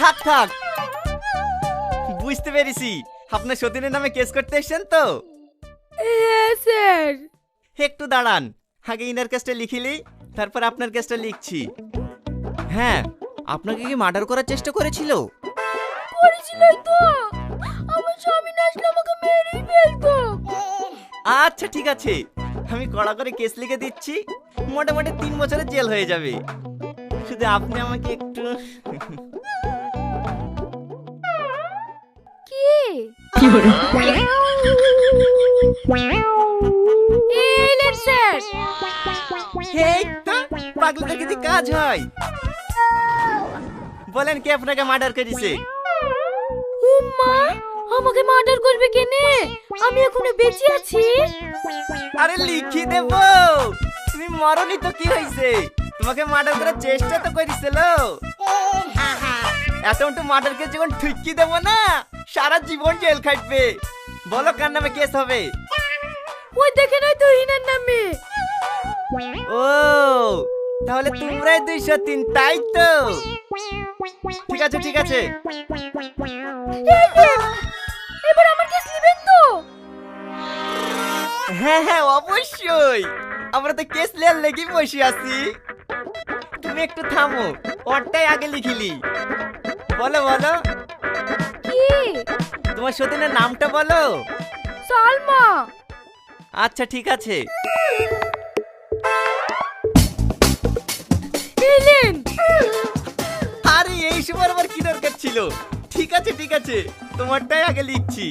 থাক থাক। বুঝতে পেরেছি। আপনার সতীনের নামে কেস করতে এসেছেন তো? হ্যাঁ স্যার একটু দাঁড়ান। আগে ইনার কেসটা লিখিলি তারপর আপনার কেসটা লিখছি। হ্যাঁ আপনাকে কি মার্ডার করার চেষ্টা করেছিল? করেছিল তো। আমার স্বামী না আসলে আমাকে মেরেই ফেলতো। আচ্ছা ঠিক আছে। আমি কড়া করে কেস লিখে দিচ্ছি। মোটামুটি তিন বছরের জেল হয়ে যাবে। শুধু আপনি আমাকে একটু এলেন স্যার এই তো পাগলাদের কি কাজ হয়। বলেন কে আপনাকে মার্ডার করেছে? উম্মা আমাকে মার্ডার করবে কেনে? আমি এখনও বেঁচে আছি। আরে লিখি দেব। তুমি মরনি তো কি হয়েছে? তোমাকে মার্ডার করার চেষ্টা তো করেছিল। এত একটু মার্ডার কে যখন ঠিকই দেবো না সারা জীবন জেল খাটবে। বলো কার নামে কেস হবে? ওই দেখে নয় তো হিনার নামে। ও তাহলে তোমরাই দুইশো তিন তাই তো? ঠিক আছে ঠিক আছে। এবার আমার কেস নেবেন তো? হ্যাঁ হ্যাঁ অবশ্যই। আমরা তো কেস লেয়ার লেগে বসে আছি। তুমি একটু থামো ওরটাই আগে লিখিলি। বলো বলো। কি তোমার সতীনের নামটা বলো। সালমা। আচ্ছা ঠিক আছে। এলেন আরে এই সময় আবার কি দরকার ছিল? ঠিক আছে ঠিক আছে। তোমারটাই আগে লিখছি।